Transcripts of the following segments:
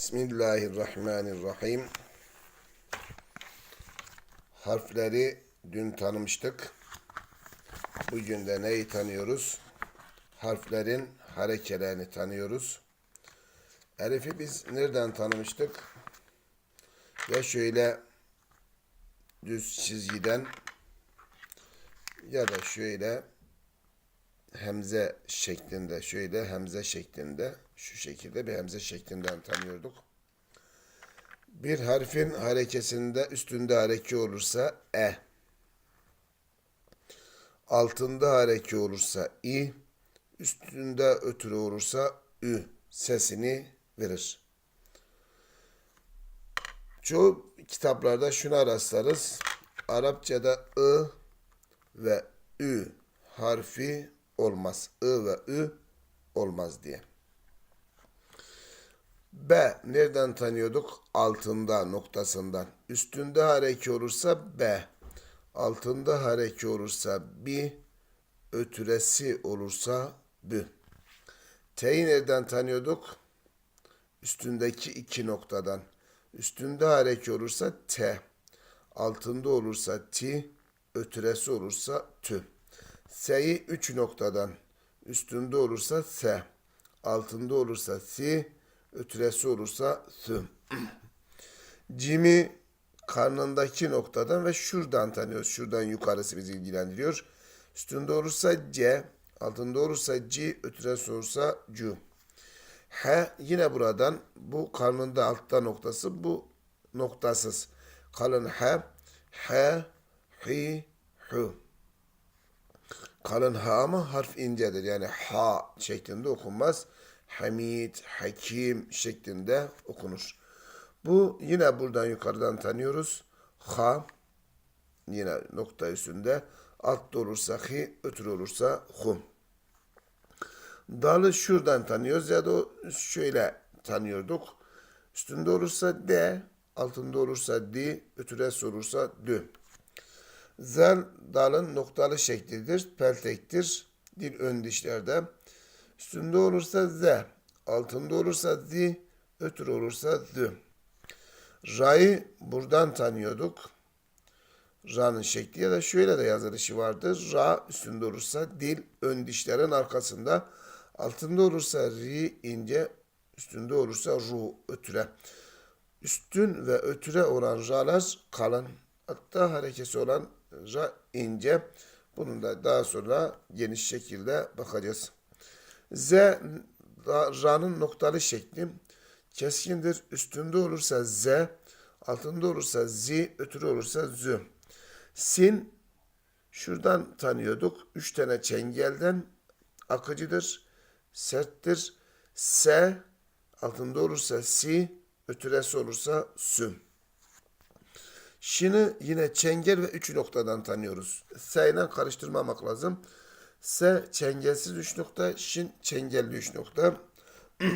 Bismillahirrahmanirrahim. Harfleri dün tanımıştık. Bugün de neyi tanıyoruz? Harflerin harekelerini tanıyoruz. Elif'i biz nereden tanımıştık? Ya şöyle düz çizgiden ya da şöyle hemze şeklinde şöyle hemze şeklinde şu şekilde bir hemze şeklinden tanıyorduk. Bir harfin harekesinde üstünde hareke olursa e. Altında hareke olursa i. Üstünde ötürü olursa ü sesini verir. Çoğu kitaplarda şuna rastlarız. Arapçada ı ve ü harfi olmaz. I ve ü olmaz diye. B nereden tanıyorduk? Altında noktasından. Üstünde hareke olursa B. Altında hareke olursa B. Ötüresi olursa B. T'yi nereden tanıyorduk? Üstündeki iki noktadan. Üstünde hareke olursa T. Altında olursa T. Ötüresi olursa T. S'yi üç noktadan. Üstünde olursa S. Altında olursa S. Ötüresi olursa S. Cim'i karnındaki noktadan ve şuradan tanıyoruz. Şuradan yukarısı bizi ilgilendiriyor. Üstünde olursa C. Altında olursa C. Ötüresi olursa C. H yine buradan bu karnında altta noktası bu noktasız. Kalın H. H. Hi. Hu. Kalın ha ama harf incedir. Yani ha şeklinde okunmaz. Hamid, Hakim şeklinde okunur. Bu yine buradan yukarıdan tanıyoruz. Ha yine nokta üstünde. Altta olursa hi, ötür olursa hum. Dalı şuradan tanıyoruz ya da şöyle tanıyorduk. Üstünde olursa d, altında olursa di, ötüresi olursa dü. Zel dalın noktalı şeklidir, peltektir. Dil ön dişlerde. Üstünde olursa z, altında olursa zi, ötür olursa zü. Ra'yı buradan tanıyorduk. Ra'nın şekli ya da şöyle de yazılışı vardır. Ra üstünde olursa dil ön dişlerin arkasında. Altında olursa ri ince, üstünde olursa ru ötüre. Üstün ve ötüre olan ra'lar kalın. Hatta harekesi olan ince. Bunun da daha sonra geniş şekilde bakacağız. Z ra'nın noktalı şekli keskindir. Üstünde olursa z, altında olursa zi, ötürü olursa zü. Sin şuradan tanıyorduk. Üç tane çengelden akıcıdır, serttir. S altında olursa si, ötüresi olursa sü. Şini yine çengel ve üç noktadan tanıyoruz. S ile karıştırmamak lazım. S çengelsiz üç nokta, şin çengelli üç nokta.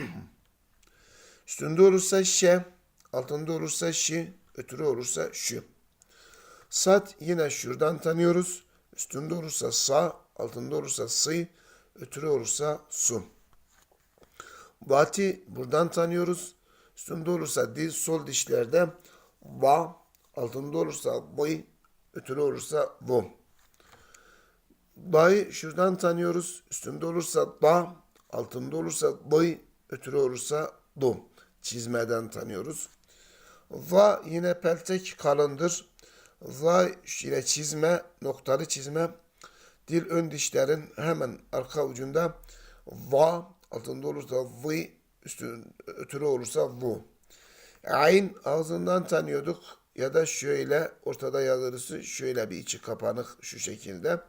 Üstünde olursa şe, altında olursa şi, ötürü olursa şu. Sat yine şuradan tanıyoruz. Üstünde olursa sa, altında olursa sı, ötürü olursa su. Vati buradan tanıyoruz. Üstünde olursa dil sol dişlerde va, altında olursa boy, ötürü olursa bu. Bay şuradan tanıyoruz. Üstünde olursa da, altında olursa boy, ötürü olursa du. Çizmeden tanıyoruz. Va yine peltek kalındır. Va yine çizme, noktalı çizme. Dil ön dişlerin hemen arka ucunda va, altında olursa vi, üstün ötürü olursa vu. Ayn ağzından tanıyorduk ya da şöyle ortada yazılısı şöyle bir içi kapanık şu şekilde.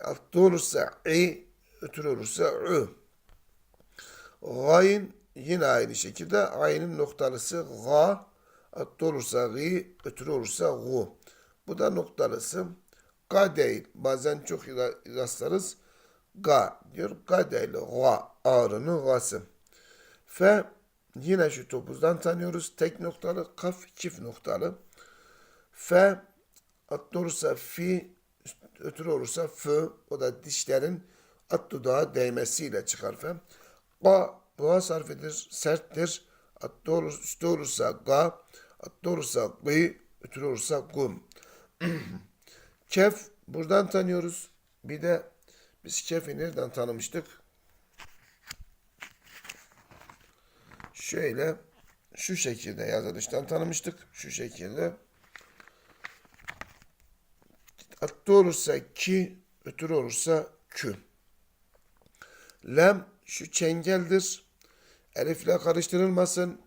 Altta olursa i, ötürü olursa ü. Gayn yine aynı şekilde aynın noktalısı ga, altta olursa gi, ötürü olursa gu. Bu da noktalısı. Ga değil. Bazen çok rastlarız. Ga diyor. Ga değil. Ga. Ağrının gası. Fe yine şu topuzdan tanıyoruz. Tek noktalı. Kaf çift noktalı. Fe at olursa fi ötürü olursa fö o da dişlerin at dudağa değmesiyle çıkar fe. Ga boğaz harfidir, serttir. Altta olur, üstte olursa ga. Altta olursa gı. Ötürü olursa gum. Kef buradan tanıyoruz. Bir de biz kefi nereden tanımıştık? Şöyle şu şekilde yazılıştan tanımıştık. Şu şekilde. Altta olursa ki, ötürü olursa kü. Lem şu çengeldir. Elifle karıştırılmasın.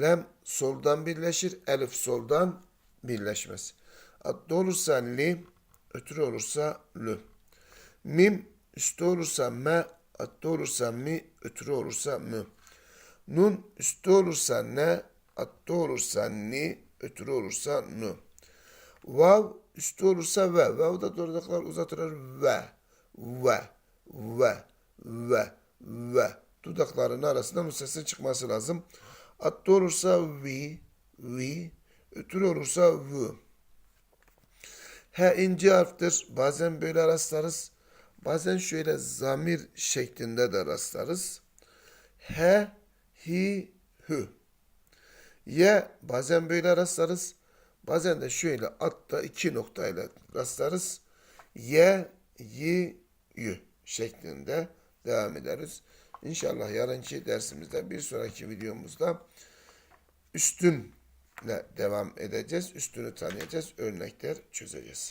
Lem soldan birleşir. Elif soldan birleşmez. Altta olursa li, ötürü olursa lü. Mim üstte olursa me, altta olursa mi, ötürü olursa mü. Nun üstte olursa ne, altta olursa ni, ötürü olursa nu. Vav üstte olursa ve. Vav'da durduklar uzatılır ve. Ve. Ve. Ve. Ve. Dudakların arasında bu sesin çıkması lazım. Altta olursa vi. Vi. Ötürü olursa vu. He ince harftir. Bazen böyle rastlarız. Bazen şöyle zamir şeklinde de rastlarız. He, hi, hü. Ye bazen böyle rastlarız. Bazen de şöyle altta iki noktayla rastlarız. Ye, yi, yü şeklinde devam ederiz. İnşallah yarınki dersimizde bir sonraki videomuzda üstünle devam edeceğiz. Üstünü tanıyacağız. Örnekler çözeceğiz.